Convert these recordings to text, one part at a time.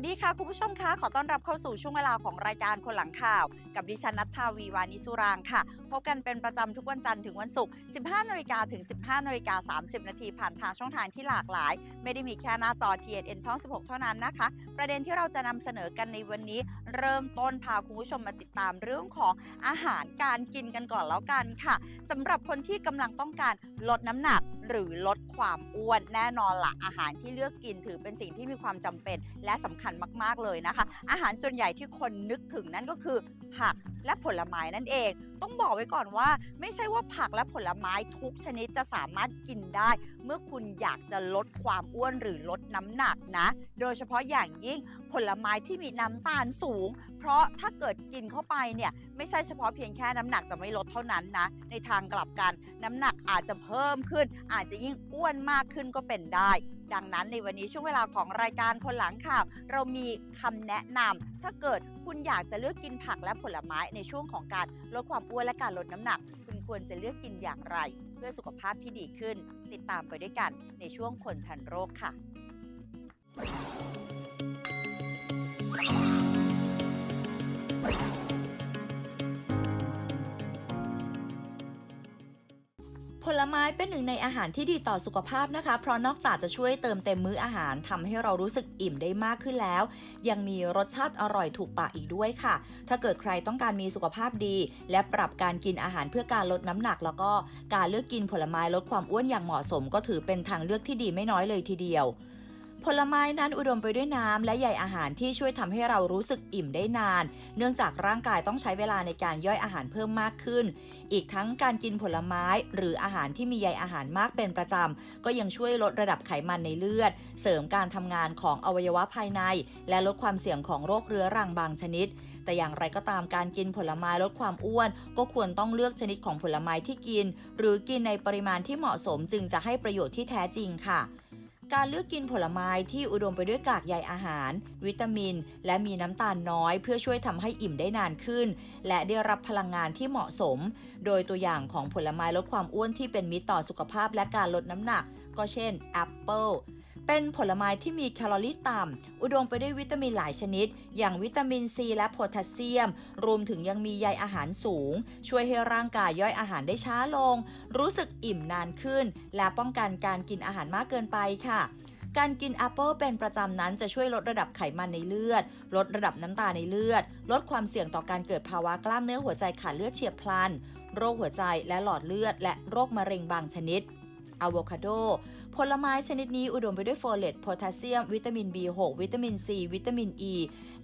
วัสดีค่ะ คุณผู้ชมคะขอต้อนรับเข้าสู่ช่วงเวลาของรายการคนหลังข่าว กับดิฉันนัชชาวีวานิสุรางค่ะ พบกันเป็นประจำทุกวันจันทร์ถึงวันศุกร์ 15นาฬิกาถึง 15นาฬิกา30 นาทีผ่านทางช่องทางที่หลากหลาย ไม่ได้มีแค่หน้าจอ TNN ช่อง 16 เท่านั้นนะคะ ประเด็นที่เราจะนำเสนอกันในวันนี้ เริ่มต้นพาคุณผู้ชมมาติดตามเรื่องของอาหารการกินกันก่อนแล้วกันค่ะสำหรับคนที่กำลังต้องการลดน้ำหนักหรือลด ความอ้วนแน่นอนละอาหารที่เลือกกินถือเป็นสิ่งที่มีความจำเป็นและสำคัญมากๆเลยนะคะ อาหารส่วนใหญ่ที่คนนึกถึงนั่นก็คือผัก และผลไม้นั่นเอง ต้องบอกไว้ก่อนว่า ไม่ใช่ว่าผักและผลไม้ทุกชนิดจะสามารถกินได้ เมื่อคุณอยากจะลดความอ้วนหรือลดน้ำหนักนะ โดยเฉพาะอย่างยิ่งผลไม้ที่มีน้ำตาลสูง เพราะถ้าเกิดกินเข้าไปเนี่ยไม่ใช่เฉพาะเพียงแค่น้ำหนักจะไม่ลดเท่านั้นนะ ในทางกลับกันน้ำหนักอาจจะเพิ่มขึ้น อาจจะยิ่งอ้วนมากขึ้นก็เป็นได้ดังนั้นในวันนี้ช่วงเวลาของรายการคนหลังข่าว เรามีคำแนะนำถ้าเกิด คุณอยากจะเลือกกินผักและผลไม้ในช่วงของการลดความอ้วนและการลดน้ำหนัก คุณควรจะเลือกกินอย่างไร เพื่อสุขภาพที่ดีขึ้น ติดตามไปด้วยกันในช่วงคนทันโรคค่ะ ไม้เป็นหนึ่งในอาหารที่ดีต่อสุขภาพนะคะ เพราะนอกจากจะช่วยเติมเต็มมื้ออาหารทำให้เรารู้สึกอิ่มได้มากขึ้นแล้ว ยังมีรสชาติอร่อยถูกปากอีกด้วยค่ะ ถ้าเกิดใครต้องการมีสุขภาพดี และปรับการกินอาหารเพื่อการลดน้ำหนัก แล้วก็การเลือกกินผลไม้ลดความอ้วนอย่างเหมาะสม ก็ถือเป็นทางเลือกที่ดีไม่น้อยเลยทีเดียว ผลไม้นั้นอุดมไปด้วยน้ำและใยอาหารที่ช่วยทำให้เรารู้สึกอิ่มได้นาน เนื่องจากร่างกายต้องใช้เวลาในการย่อยอาหารเพิ่มมากขึ้น อีกทั้งการกินผลไม้หรืออาหารที่มีใยอาหารมากเป็นประจำ ก็ยังช่วยลดระดับไขมันในเลือด เสริมการทำงานของอวัยวะภายใน และลดความเสี่ยงของโรคเรื้อรังบางชนิด แต่อย่างไรก็ตามการกินผลไม้ลดความอ้วน ก็ควรต้องเลือกชนิดของผลไม้ที่กิน หรือกินในปริมาณที่เหมาะสมจึงจะให้ประโยชน์ที่แท้จริงค่ะ การเลือกกินผลไม้ที่อุดมไปด้วยกากใยอาหาร วิตามิน และมีน้ำตาลน้อย เพื่อช่วยทำให้อิ่มได้นานขึ้น และได้รับพลังงานที่เหมาะสม โดยตัวอย่างของผลไม้ลดความอ้วนที่เป็นมิตรต่อสุขภาพและการลดน้ำหนัก ก็เช่นแอปเปิล เป็นผลไม้ที่มีแคลอรี่ต่ำ อุดมไปด้วยวิตามินหลายชนิด อย่างวิตามินซีและโพแทสเซียม รวมถึงยังมีใยอาหารสูง ช่วยให้ร่างกายย่อยอาหารได้ช้าลง รู้สึกอิ่มนานขึ้น และป้องกันการกินอาหารมากเกินไปค่ะการกินแอปเปิลเป็นประจำนั้นจะช่วยลดระดับไขมันในเลือด ลดระดับน้ำตาในเลือด ลดความเสี่ยงต่อการเกิดภาวะกล้ามเนื้อหัวใจขาดเลือดเฉียบพลัน โรคหัวใจและหลอดเลือด และโรคมะเร็งบางชนิดอะโวคาโด ผลไม้ชนิดนี้อุดมไปด้วยโฟเลตโพแทสเซียม วิตามิน B6 วิตามิน C วิตามิน E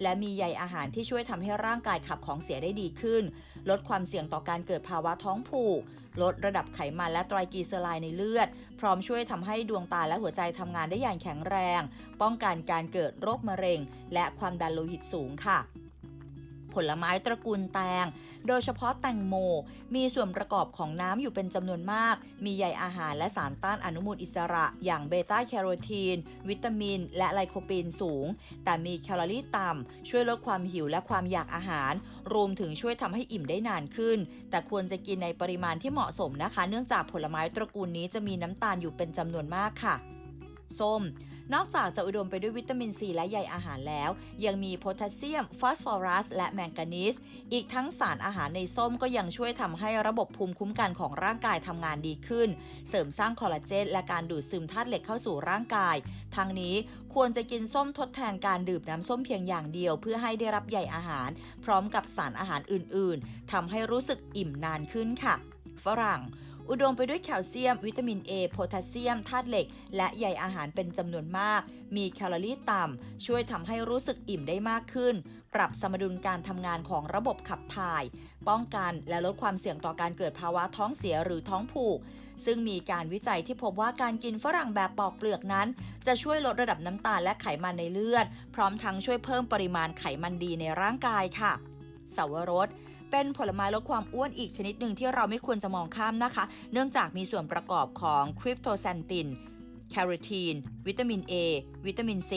และมีใยอาหารที่ช่วยทำให้ร่างกายขับของเสียได้ดีขึ้น ลดความเสี่ยงต่อการเกิดภาวะท้องผูก ลดระดับไขมันและไตรกลีเซอไรด์ในเลือด พร้อมช่วยทำให้ดวงตาและหัวใจทำงานได้อย่างแข็งแรง ป้องกันการเกิดโรคมะเร็ง และความดันโลหิตสูงค่ะ ผลไม้ตระกูลแตง โดยเฉพาะแตงโม มีส่วนประกอบของน้ำอยู่เป็นจำนวนมาก มีใยอาหารและสารต้านอนุมูลอิสระ อย่างเบต้าแคโรทีน วิตามิน และไลโคปีนสูง แต่มีแคลอรี่ต่ำ ช่วยลดความหิวและความอยากอาหาร รวมถึงช่วยทำให้อิ่มได้นานขึ้น แต่ควรจะกินในปริมาณที่เหมาะสมนะคะ เนื่องจากผลไม้ตระกูลนี้จะมีน้ำตาลอยู่เป็นจำนวนมากค่ะ ส้ม นอกจากจะอุดมไปด้วยวิตามินซีและใยอาหารแล้ว ยังมีโพแทสเซียม ฟอสฟอรัส และแมงกานีสอีกทั้งสารอาหารในส้มก็ยังช่วยทำให้ระบบภูมิคุ้มกันของร่างกายทำงานดีขึ้น เสริมสร้างคอลลาเจนและการดูดซึมธาตุเหล็กเข้าสู่ร่างกายทั้งนี้ควรจะกินส้มทดแทนการดื่มน้ำส้มเพียงอย่างเดียว เพื่อให้ได้รับใยอาหาร พร้อมกับสารอาหารอื่นๆทำให้รู้สึกอิ่มนานขึ้นค่ะ ฝรั่ง อุดมไปด้วยแคลเซียม วิตามิน A โพแทสเซียม ธาตุเหล็ก และใยอาหารเป็นจำนวนมาก มีแคลอรี่ต่ำ ช่วยทำให้รู้สึกอิ่มได้มากขึ้น ปรับสมดุลการทำงานของระบบขับถ่าย ป้องกันและลดความเสี่ยงต่อการเกิดภาวะท้องเสียหรือท้องผูก ซึ่งมีการวิจัยที่พบว่าการกินฝรั่งแบบปอกเปลือกนั้น จะช่วยลดระดับน้ำตาลและไขมันในเลือด พร้อมทั้งช่วยเพิ่มปริมาณไขมันดีในร่างกายค่ะสาวรส เป็นผลไม้ลดความอ้วนอีกชนิดหนึ่งที่เราไม่ควรจะมองข้ามนะคะ เนื่องจากมีส่วนประกอบของคริปโตแซนติน แคโรทีน วิตามิน A วิตามิน C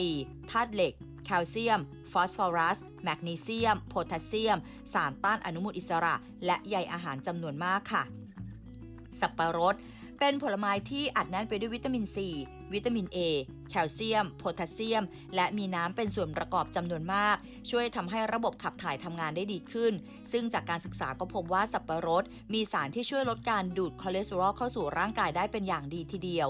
ธาตุเหล็ก แคลเซียม ฟอสฟอรัส แมกนีเซียม โพแทสเซียม สารต้านอนุมูลอิสระ และใยอาหารจำนวนมากค่ะ สับปะรดเป็นผลไม้ที่อัดแน่นไปด้วยวิตามิน C วิตามิน A แคลเซียม โพแทสเซียม และมีน้ำเป็นส่วนประกอบจำนวนมาก ช่วยทำให้ระบบขับถ่ายทำงานได้ดีขึ้น ซึ่งจากการศึกษาก็พบว่าสับปะรด มีสารที่ช่วยลดการดูดคอเลสเตอรอลเข้าสู่ร่างกายได้เป็นอย่างดีทีเดียว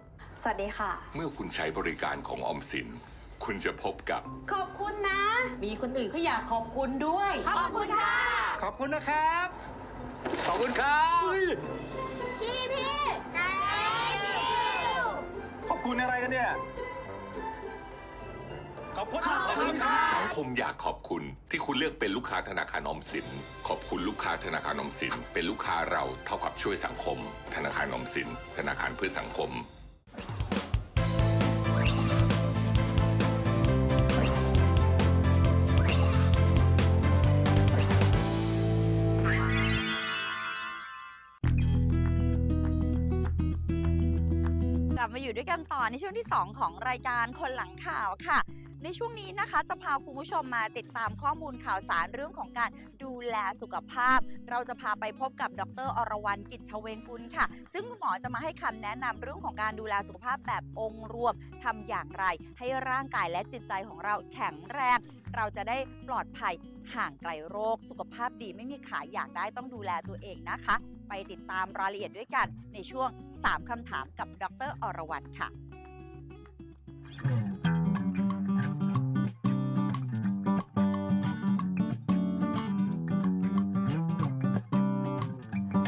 สวัสดีค่ะ เมื่อคุณใช้บริการของออมสิน คุณจะพบกับ ขอบคุณนะ มีคนอื่นเขาอยากขอบคุณด้วย ขอบคุณค่ะ ขอบคุณนะครับ ขอบคุณครับพี่พี่ขอบคุณอะไรกันเนี่ย ขอบคุณขอบคุณครับ สังคมอยากขอบคุณที่คุณเลือกเป็นลูกค้าธนาคารออมสิน ขอบคุณลูกค้าธนาคารออมสิน เป็นลูกค้าเราเท่ากับช่วยสังคม ธนาคารออมสิน ธนาคารเพื่อสังคม ลับมาอยู่ด้วยกันต่อในช่วงที่ 2 ของรายการคนหลังข่าวค่ะ ในช่วงนี้นะคะ จะพาคุณผู้ชมมาติดตามข้อมูลข่าวสารเรื่องของการดูแลสุขภาพ เราจะพาไปพบกับดร อรวรรณกิจชเวงกุลค่ะ ซึ่งคุณหมอจะมาให้คำแนะนำเรื่องของการดูแลสุขภาพแบบองค์รวมทำอย่างไร ให้ร่างกายและจิตใจของเราแข็งแรงเราจะได้ปลอดภัยห่างไกลโรค สุขภาพดีไม่มีขายอยากได้ต้องดูแลตัวเองนะคะ ไปติดตามรายละเอียดด้วยกันในช่วง 3 คำถามกับดร อรวรรณค่ะ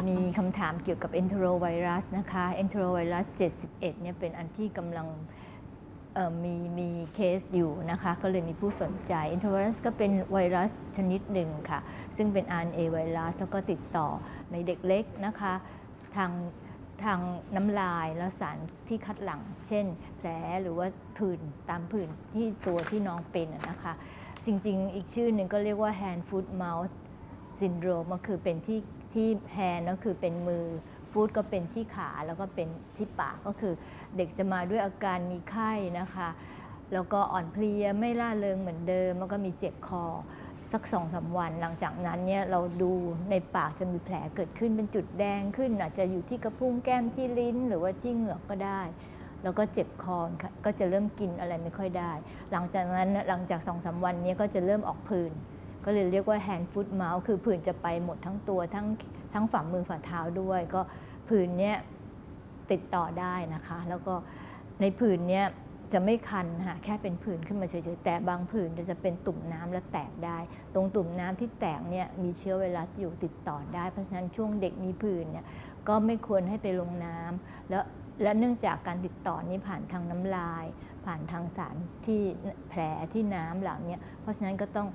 มีคำถามเกี่ยวกับ enterovirus นะคะ enterovirus 71 เนี่ยเป็นอันที่กำลังมีมีเคสอยู่นะคะ ก็เลยมีผู้สนใจ enterovirus ก็เป็นไวรัสชนิดหนึ่งค่ะ ซึ่งเป็น RNA ไวรัส แล้วก็ติดต่อในเด็กเล็กนะคะ ทางทางน้ำลายและสารที่คัดหลั่งเช่น แผลหรือว่าผื่นตามผื่นที่ตัวที่น้องเป็นนะคะ จริงๆ อีกชื่อหนึ่งก็เรียกว่า hand foot mouth ซินโดรมก็คือเป็นที่ ที่แฮนก็คือเป็นมือฟูดก็เป็นที่ขาแล้วก็เป็นที่ปากก็คือเด็กจะมาด้วยอาการมีไข้นะคะ แล้วก็อ่อนเพลียไม่ล่าเริงเหมือนเดิม แล้วก็มีเจ็บคอสักสองสาวัน หลังจากนั้นเนี่ยเราดูในปากจะมีแผลเกิดขึ้นเป็นจุดแดงขึ้น อาจจะอยู่ที่กระพุ้งแก้มที่ลิ้น หรือว่าที่เหงือกก็ได้ แล้วก็เจ็บคอค่ะก็จะเริ่มกินอะไรไม่ค่อยได้ หลังจากนั้นหลังจากสองสาวันเนี้ก็จะเริ่มออกผื่น ก็เลยเรียกว่า hand foot mouth คือผื่นจะไปหมดทั้งตัวทั้งทั้งฝ่ามือฝ่าเท้าด้วย ก็ผื่นเนี้ยติดต่อได้นะคะ แล้วก็ในผื่นเนี้ยจะไม่คันค่ะแค่เป็นผื่นขึ้นมาเฉยๆแต่บางผื่นจะเป็นตุ่มน้ำและแตกได้ ตรงตุ่มน้ำที่แตกเนี่ยมีเชื้อไวรัสอยู่ติดต่อได้ เพราะฉะนั้นช่วงเด็กมีผื่นเนี่ยก็ไม่ควรให้ไปลงน้ำแล้วและเนื่องจากการติดต่อนี้ผ่านทางน้ำลาย ผ่านทางสารที่แผลที่น้ำเหล่านี้เพราะฉะนั้นก็ต้อง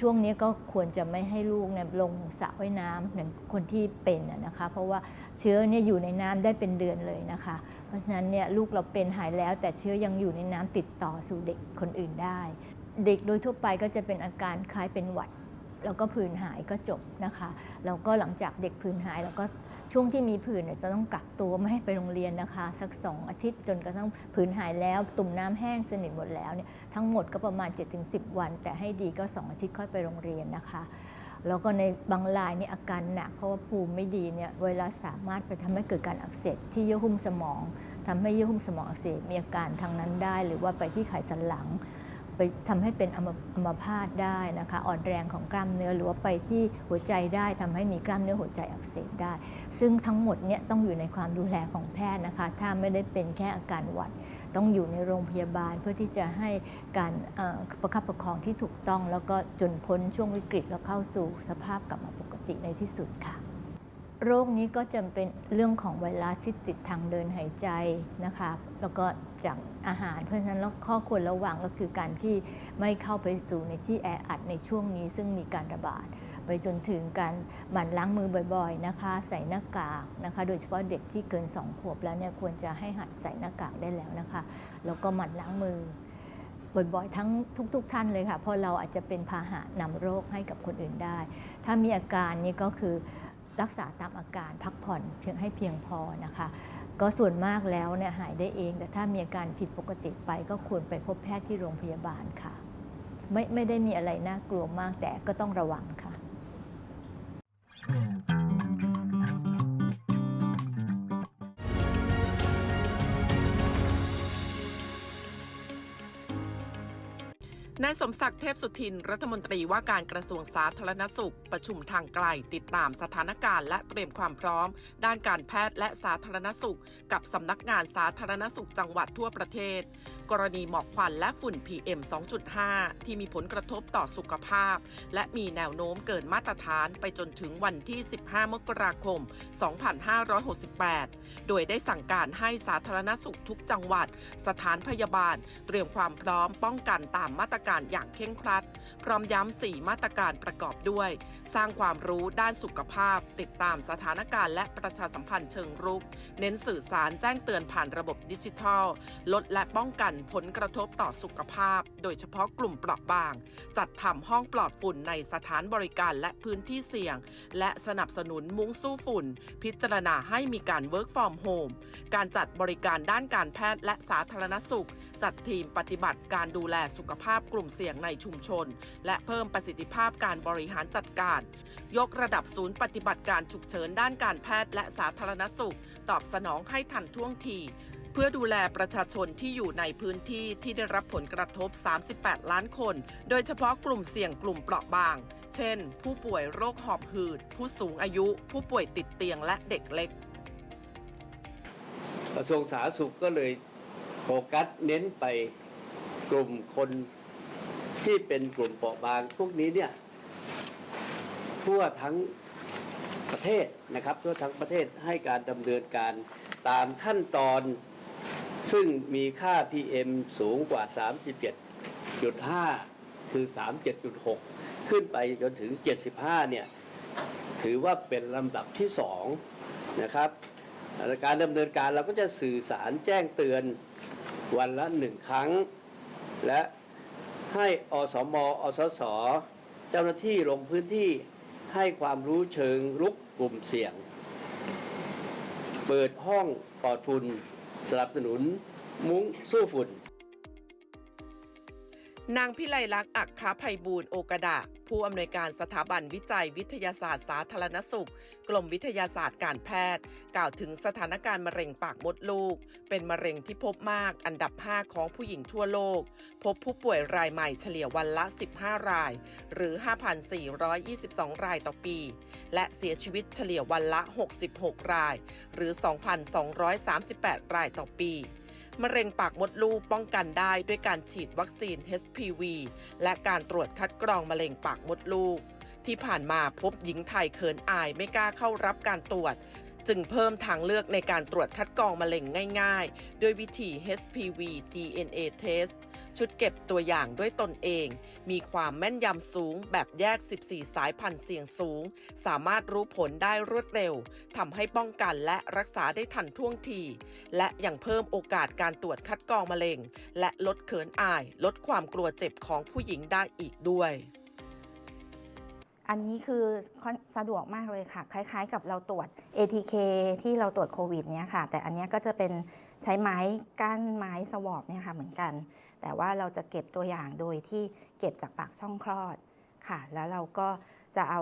ช่วงนี้ก็ควรจะไม่ให้ลูกเนี่ยลงสระว่ายน้ำเหมือนคนที่เป็นนะนะคะ เพราะว่าเชื้อเนี่ยอยู่ในน้ำได้เป็นเดือนเลยนะคะ เพราะฉะนั้นเนี่ยลูกเราเป็นหายแล้ว แต่เชื้อยังอยู่ในน้ำติดต่อสู่เด็กคนอื่นได้ เด็กโดยทั่วไปก็จะเป็นอาการคล้ายเป็นหวัด แล้วก็ผื่นหายก็จบนะคะแล้วก็หลังจากเด็กผื่นหายแล้วก็ช่วงที่มีผื่นจะต้องกักตัวไม่ให้ไปโรงเรียนนะคะ สัก 2 อาทิตย์จนกระทั่งผื่นหายแล้วตุ่มน้ำแห้งสนิทหมดแล้วเนี่ยทั้งหมดก็ประมาณ 7-10 วัน แต่ให้ดีก็ 2 อาทิตย์ค่อยไปโรงเรียนนะคะแล้วก็ในบางรายนี่อาการหนักเพราะว่าภูมิไม่ดีเนี่ยไวรัสสามารถไปทำให้เกิดการอักเสบที่เยื่อหุ้มสมองทำให้เยื่อหุ้มสมองอักเสบมีอาการทางนั้นได้ หรือว่าไปที่ไขสันหลัง ไปทำให้เป็นอัมพาตได้นะคะอ่อนแรงของกล้ามเนื้อหรือว่าไปที่หัวใจได้ทำให้มีกล้ามเนื้อหัวใจอักเสบได้ ซึ่งทั้งหมดเนี่ยต้องอยู่ในความดูแลของแพทย์นะคะ ถ้าไม่ได้เป็นแค่อาการหวัด ต้องอยู่ในโรงพยาบาลเพื่อที่จะให้การประคับประคองที่ถูกต้อง แล้วก็จนพ้นช่วงวิกฤตแล้วเข้าสู่สภาพกลับมาปกติในที่สุดค่ะ โรคนี้ก็จะเป็นเรื่องของไวรัสที่ติดทางเดินหายใจนะคะ แล้วก็จากอาหาร เพราะฉะนั้นแล้วข้อควรระวังก็คือการที่ไม่เข้าไปสู่ในที่แออัดในช่วงนี้ซึ่งมีการระบาด ไปจนถึงการหมั่นล้างมือบ่อยๆนะคะ ใส่หน้ากากนะคะ โดยเฉพาะเด็กที่เกิน 2 ขวบแล้วเนี่ยควรจะให้หัดใส่หน้ากากได้แล้วนะคะ แล้วก็หมั่นล้างมือบ่อยๆทั้งทุกๆท่านเลยค่ะ เพราะเราอาจจะเป็นพาหะนำโรคให้กับคนอื่นได้ ถ้ามีอาการนี่ก็คือ รักษาตามอาการพักผ่อนเพียงให้เพียงพอนะคะ ก็ส่วนมากแล้วเนี่ยหายได้เอง แต่ถ้ามีอาการผิดปกติไปก็ควรไปพบแพทย์ที่โรงพยาบาลค่ะ ไม่ไม่ได้มีอะไรน่ากลัวมากแต่ก็ต้องระวังค่ะ นายสมศักดิ์เทพสุทิน รัฐมนตรีว่าการกระทรวงสาธารณสุข ประชุมทางไกลติดตามสถานการณ์และเตรียมความพร้อม ด้านการแพทย์และสาธารณสุข กับสำนักงานสาธารณสุขจังหวัดทั่วประเทศ กรณีหมอกควันและฝุ่น PM 2.5 ที่มีผลกระทบต่อสุขภาพ และมีแนวโน้มเกินมาตรฐานไปจนถึงวันที่ 15 มกราคม 2568 โดยได้สั่งการให้สาธารณสุขทุกจังหวัด สถานพยาบาล เตรียมความพร้อมป้องกันตามมาตรการอย่างเคร่งครัด พร้อมย้ำ4มาตรการประกอบด้วย สร้างความรู้ด้านสุขภาพ ติดตามสถานการณ์และประชาสัมพันธ์เชิงรุก เน้นสื่อสารแจ้งเตือนผ่านระบบดิจิทัล ลดและป้องกันผลกระทบต่อสุขภาพ โดยเฉพาะกลุ่มเปราะบาง จัดทำห้องปลอดฝุ่นในสถานบริการและพื้นที่เสี่ยง และสนับสนุนมุ้งสู้ฝุ่น พิจารณาให้มีการ work from home การจัดบริการด้านการแพทย์และสาธารณสุข จัดทีมปฏิบัติการดูแลสุขภาพกลุ่มเสี่ยงในชุมชน และเพิ่มประสิทธิภาพการบริหารจัดการ ยกระดับศูนย์ปฏิบัติการฉุกเฉินด้านการแพทย์และสาธารณสุข ตอบสนองให้ทันท่วงทีเพื่อดูแลประชาชนที่อยู่ในพื้นที่ที่ได้รับผลกระทบ 38 ล้านคน โดยเฉพาะกลุ่มเสี่ยงกลุ่มเปราะบาง เช่น ผู้ป่วยโรคหอบหืด ผู้สูงอายุ ผู้ป่วยติดเตียงและเด็กเล็ก กระทรวงสาธารณสุขก็เลยโฟกัสเน้นไปกลุ่มคน ที่เป็นกลุ่มเปราะบางพวกนี้เนี่ยทั่วทั้งประเทศนะครับทั่วทั้งประเทศให้การดำเนินการตามขั้นตอน ซึ่งมีค่า PM สูงกว่า 37.5 คือ 37.6 ขึ้นไปจนถึง 75 เนี่ยถือว่าเป็นลำดับที่ 2 นะครับการดำเนินการเราก็จะสื่อสารแจ้งเตือนวันละหนึ่งครั้ง และ ให้อสมอสส เจ้าหน้าที่ลงพื้นที่ให้ความรู้เชิงรุกกลุ่มเสี่ยง เปิดห้องปลอดฝุ่นสนับสนุนมุ้งสู้ฝุ่น นางพิไลลักษณ์อักคาภัยบูรณ์โอกดะ ผู้อำนวยการสถาบันวิจัยวิทยาศาสตร์สาธารณสุข กรมวิทยาศาสตร์การแพทย์ กล่าวถึงสถานการณ์มะเร็งปากมดลูก เป็นมะเร็งที่พบมากอันดับ 5 ของผู้หญิงทั่วโลก พบผู้ป่วยรายใหม่เฉลี่ยวันละ 15 ราย หรือ 5,422 รายต่อปี และเสียชีวิตเฉลี่ยวันละ 66 ราย หรือ 2,238 รายต่อปี มะเร็งปากมดลูกป้องกันได้ด้วยการฉีดวัคซีน HPV และการตรวจคัดกรองมะเร็งปากมดลูก ที่ผ่านมาพบหญิงไทยเขินอายไม่กล้าเข้ารับการตรวจ จึงเพิ่มทางเลือกในการตรวจคัดกรองมะเร็งง่าย ๆ ด้วยวิธี HPV DNA test ชุดเก็บตัวอย่างด้วยตนเอง มีความแม่นยำสูงแบบแยก 14 สายพันธุ์เสี่ยงสูง สามารถรู้ผลได้รวดเร็วทำให้ป้องกันและรักษาได้ทันท่วงที และยังเพิ่มโอกาสการตรวจคัดกรองมะเร็ง และลดเขินอาย ลดความกลัวเจ็บของผู้หญิงได้อีกด้วยอันนี้คือสะดวกมากเลยค่ะ คล้ายๆ กับเราตรวจ ATK ที่เราตรวจโควิดเนี่ยค่ะ แต่อันนี้ก็จะเป็นใช้ไม้ก้านไม้สวอปเนี่ยค่ะเหมือนกัน แต่ว่าเราจะเก็บตัวอย่างโดยที่เก็บจากปากช่องคลอดค่ะ แล้วเราก็จะเอา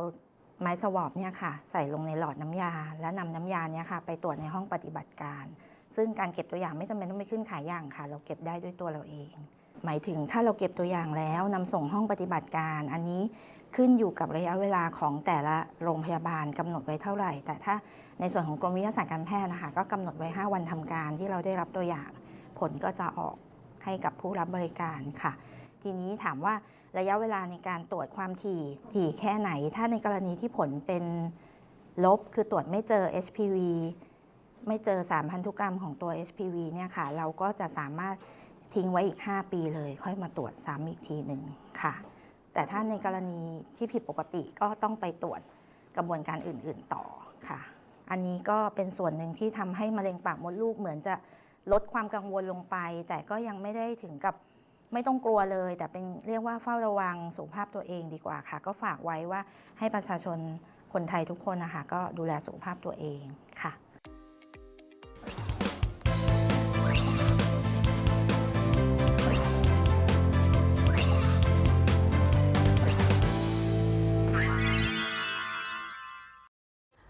ไม้สวอปเนี่ยค่ะ ใส่ลงในหลอดน้ำยา แล้วนำน้ำยาเนี่ยค่ะ ไปตรวจในห้องปฏิบัติการ ซึ่งการเก็บตัวอย่างไม่จำเป็นต้องไปขึ้นขายอย่างค่ะ เราเก็บได้ด้วยตัวเราเอง หมายถึงถ้าเราเก็บตัวอย่างแล้วนำส่งห้องปฏิบัติการ อันนี้ขึ้นอยู่กับระยะเวลาของแต่ละโรงพยาบาลกำหนดไว้เท่าไหร่ แต่ถ้าในส่วนของกรมวิทยาศาสตร์การแพทย์นะคะก็กำหนดไว้ 5 วันทำการที่เราได้รับตัวอย่าง ผลก็จะออก ให้กับผู้รับบริการค่ะ ทีนี้ถามว่าระยะเวลาในการตรวจความถี่ถี่แค่ไหน ถ้าในกรณีที่ผลเป็นลบคือตรวจไม่เจอ HPV ไม่เจอสารพันธุกรรมของตัว HPV เนี่ยค่ะ เราก็จะสามารถทิ้งไว้อีก 5 ปีเลย ค่อยมาตรวจซ้ำอีกทีหนึ่งค่ะ แต่ถ้าในกรณีที่ผิดปกติก็ต้องไปตรวจกระบวนการอื่น ๆต่อค่ะ อันนี้ก็เป็นส่วนหนึ่งที่ทำให้มะเร็งปากมดลูกเหมือนจะ ลดความกังวลลงไป แต่ก็ยังไม่ได้ถึงกับไม่ต้องกลัวเลย แต่เป็นเรียกว่าเฝ้าระวังสุขภาพตัวเองดีกว่าค่ะ ก็ฝากไว้ว่าให้ประชาชนคนไทยทุกคนนะคะก็ดูแลสุขภาพตัวเองค่ะ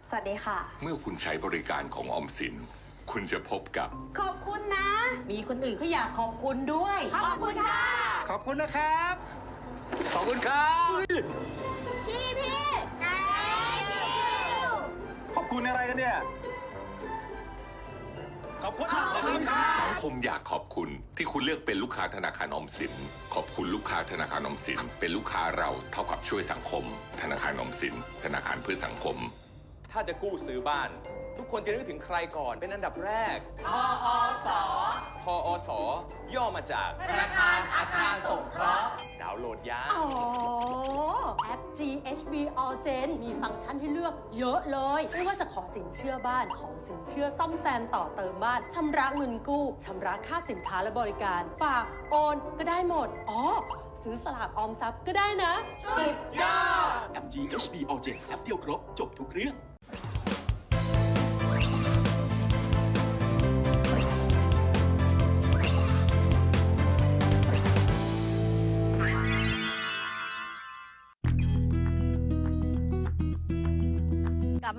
สวัสดีค่ะ เมื่อคุณใช้บริการของออมสิน คุณจะพบกับ ขอบคุณนะ มีคนอื่นเขาอยากขอบคุณด้วย ขอบคุณค่ะ ขอบคุณนะครับ ขอบคุณครับ พี่พี่ขอบคุณอะไรกันเนี่ย ขอบคุณขอบคุณครับ สังคมอยากขอบคุณที่คุณเลือกเป็นลูกค้าธนาคารออมสิน ขอบคุณลูกค้าธนาคารออมสิน เป็นลูกค้าเราเท่ากับช่วยสังคม ธนาคารออมสิน ธนาคารเพื่อสังคม ถ้าจะกู้ซื้อบ้าน ทุกคนจะนึกถึงใครก่อนเป็นอันดับแรกทอสทอสย่อมาจาก ธนาคารอาคารสงเคราะห์ ดาวน์โหลดยาอ๋อ แอป GHB All Gen มีฟังก์ชันให้เลือกเยอะเลย ไม่ว่าจะขอสินเชื่อบ้าน ขอสินเชื่อซ่อมแซมต่อเติมบ้าน ชำระเงินกู้ชำระค่าสินค้าและบริการ ฝาก โอน ก็ได้หมด อ๋อ ซื้อสลากออมทรัพย์ก็ได้นะ สุดยอด แอป GHB All Gen แอปเดียวครบ จบทุกเรื่อง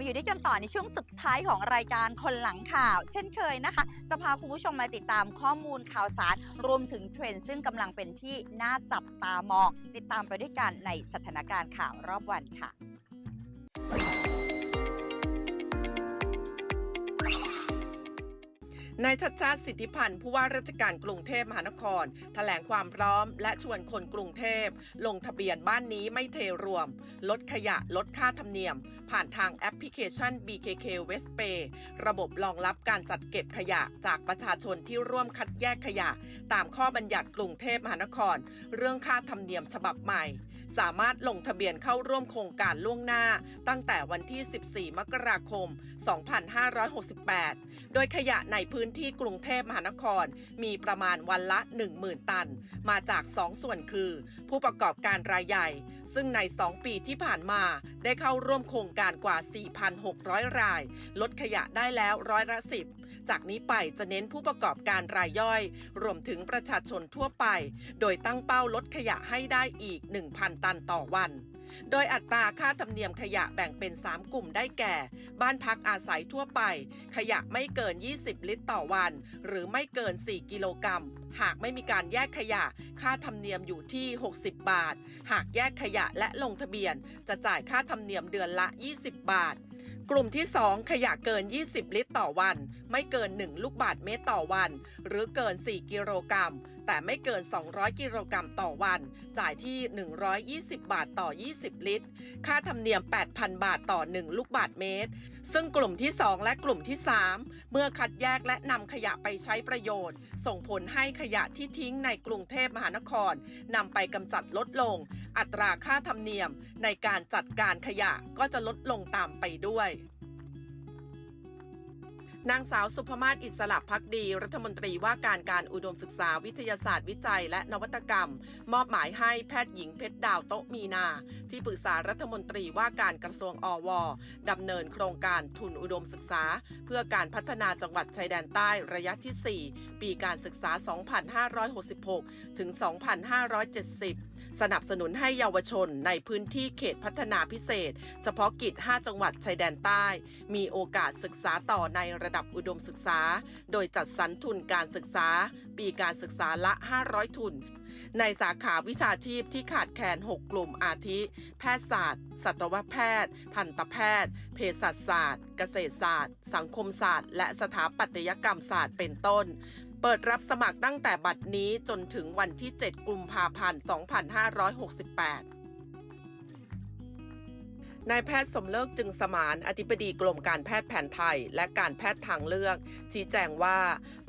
มาอยู่ด้วยกันต่อในช่วงสุดท้ายของรายการคนหลังข่าว เช่นเคยนะคะ จะพาคุณผู้ชมมาติดตามข้อมูลข่าวสาร รวมถึงเทรนด์ซึ่งกำลังเป็นที่น่าจับตามอง ติดตามไปด้วยกันในสถานการณ์ข่าวรอบวันค่ะ นายชัดชาติสิทธิพันธ์ผู้ว่าราชการกรุงเทพมหานครแถลงความพร้อม และชวนคนกรุงเทพ ลงทะเบียนบ้านนี้ไม่เทรวม ลดขยะลดค่าธรรมเนียม ผ่านทางแอปพลิเคชัน BKK West Pay ระบบรองรับการจัดเก็บขยะจากประชาชนที่ร่วมคัดแยกขยะ ตามข้อบัญญัติกรุงเทพมหานคร เรื่องค่าธรรมเนียมฉบับใหม่ สามารถลงทะเบียนเข้าร่วมโครงการล่วงหน้า ตั้งแต่วันที่ 14 มกราคม 2568 โดยขยะในพื้นที่กรุงเทพมหานคร มีประมาณวันละ 10,000 ตัน มาจาก 2 ส่วนคือ ผู้ประกอบการรายใหญ่ ซึ่งใน 2 ปีที่ผ่านมาได้เข้าร่วมโครงการกว่า 4,600 ราย ลดขยะได้แล้วร้อยละ 10 จากนี้ไปจะเน้นผู้ประกอบการรายย่อย รวมถึงประชาชนทั่วไป โดยตั้งเป้าลดขยะให้ได้อีก 1,000 ตันต่อวัน โดยอัตราค่าธรรมเนียมขยะแบ่งเป็น 3 กลุ่มได้แก่ บ้านพักอาศัยทั่วไป ขยะไม่เกิน 20 ลิตรต่อวัน หรือไม่เกิน 4 กิโลกรัม หากไม่มีการแยกขยะ ค่าธรรมเนียมอยู่ที่ 60 บาท หากแยกขยะและลงทะเบียน จะจ่ายค่าธรรมเนียมเดือนละ 20 บาท กลุ่มที่ 2 ขยะเกิน 20 ลิตรต่อวัน ไม่เกิน 1 ลูกบาทเมตรต่อวัน หรือเกิน 4 กิโลกรัม แต่ไม่เกิน 200 กิโลกรัมต่อวัน จ่ายที่ 120 บาทต่อ 20 ลิตร ค่าธรรมเนียม 8,000 บาทต่อ 1 ลูกบาทเมตร ซึ่งกลุ่มที่ 2 และกลุ่มที่ 3 เมื่อคัดแยกและนำขยะไปใช้ประโยชน์ ส่งผลให้ขยะที่ทิ้งในกรุงเทพมหานครนำไปกำจัดลดลง อัตราค่าธรรมเนียมในการจัดการขยะก็จะลดลงตามไปด้วย นางสาวสุภมาศอิสระพักดี รัฐมนตรีว่าการการอุดมศึกษาวิทยาศาสตร์วิจัย และนวัตกรรม มอบหมายให้แพทย์หญิงเพชรดาวโต๊ะมีนา ที่ปรึกษารัฐมนตรีว่าการกระทรวงอวดำเนินโครงการทุนอุดมศึกษา เพื่อการพัฒนาจังหวัดชายแดนใต้ระยะที่ 4 ปีการศึกษา 2566 ถึง 2570 สนับสนุนให้เยาวชนในพื้นที่เขตพัฒนาพิเศษ เฉพาะกิจ 5 จังหวัดชายแดนใต้ มีโอกาสศึกษาต่อในระดับอุดมศึกษา โดยจัดสรรทุนการศึกษา ปีการศึกษาละ 500 ทุน ในสาขาวิชาชีพที่ขาดแคลน 6 กลุ่มอาทิ แพทยศาสตร์ สัตวแพทย์ ทันตแพทย์ เภสัชศาสตร์ เกษตรศาสตร์ สังคมศาสตร์ และสถาปัตยกรรมศาสตร์เป็นต้น เปิดรับสมัครตั้งแต่บัดนี้จนถึงวันที่ 7 กุมภาพันธ์ 2568นายแพทย์สมเลิกจึงสมานอธิบดีกรมการแพทย์แผนไทย และการแพทย์ทางเลือก ชี้แจงว่า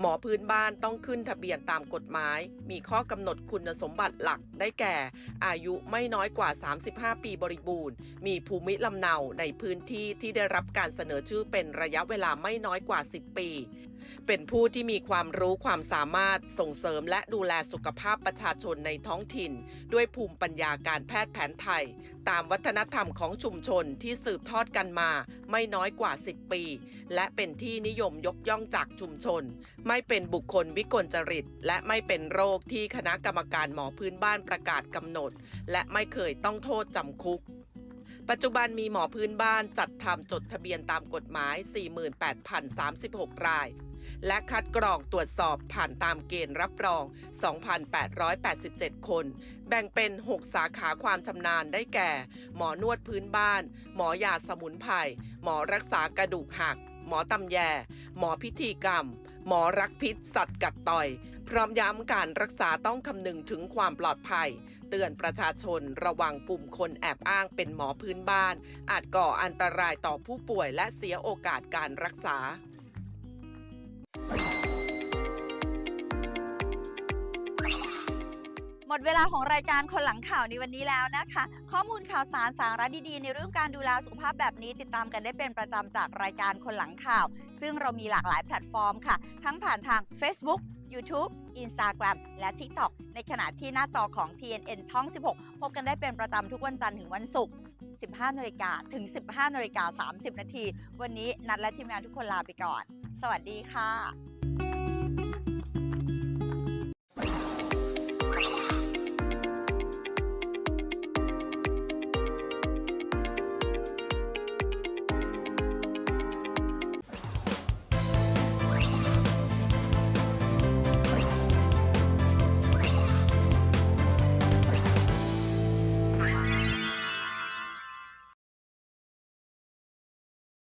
หมอพื้นบ้านต้องขึ้นทะเบียนตามกฎหมาย มีข้อกำหนดคุณสมบัติหลักได้แก่ อายุไม่น้อยกว่า 35 ปีบริบูรณ์ มีภูมิลำเนาในพื้นที่ที่ได้รับการเสนอชื่อเป็นระยะเวลาไม่น้อยกว่า 10 ปี เป็นผู้ที่มีความรู้ความสามารถส่งเสริมและดูแลสุขภาพประชาชนในท้องถิ่น ด้วยภูมิปัญญาการแพทย์แผนไทย ตามวัฒนธรรมของชุมชนที่สืบทอดกันมาไม่น้อยกว่า 10 ปี และเป็นที่นิยมยกย่องจากชุมชน ไม่เป็นบุคคลวิกลจริต และไม่เป็นโรคที่คณะกรรมการหมอพื้นบ้านประกาศกำหนด และไม่เคยต้องโทษจำคุกปัจจุบันมีหมอพื้นบ้านจัดทำจดทะเบียนตามกฎหมาย 48,036 ราย และคัดกรองตรวจสอบผ่านตามเกณฑ์รับรอง 2,887 คน แบ่งเป็น 6 สาขาความชำนาญได้แก่ หมอนวดพื้นบ้าน หมอยาสมุนไพร หมอรักษากระดูกหัก หมอตำแย หมอพิธีกรรม หมอรักพิษสัตว์กัดต่อย พร้อมย้ำการรักษาต้องคำนึงถึงความปลอดภัยเตือนประชาชนระวังกลุ่มคนแอบอ้างเป็นหมอพื้นบ้าน อาจก่ออันตรายต่อผู้ป่วยและเสียโอกาสการรักษา มดเวลาของรายการคนหลังข่าวในวันนี้แล้วนะคะ ข้อมูลข่าวสารสาระดีๆ ในเรื่องการดูแลสุขภาพแบบนี้ติดตามกันได้เป็นประจำจากรายการคนหลังข่าว ซึ่งเรามีหลากหลายแพลตฟอร์มค่ะ ทั้งผ่านทาง Facebook YouTube Instagram และ TikTok ในขณะที่หน้าจอของ TNN ช่อง 16 พบกันได้เป็นประจำทุกวันจันทร์ถึงวันศุกร์ 15นาฬิกาถึง 15นาฬิกา30 นาที วันนี้นัดและทีมงานทุกคนลาไปก่อน สวัสดีค่ะ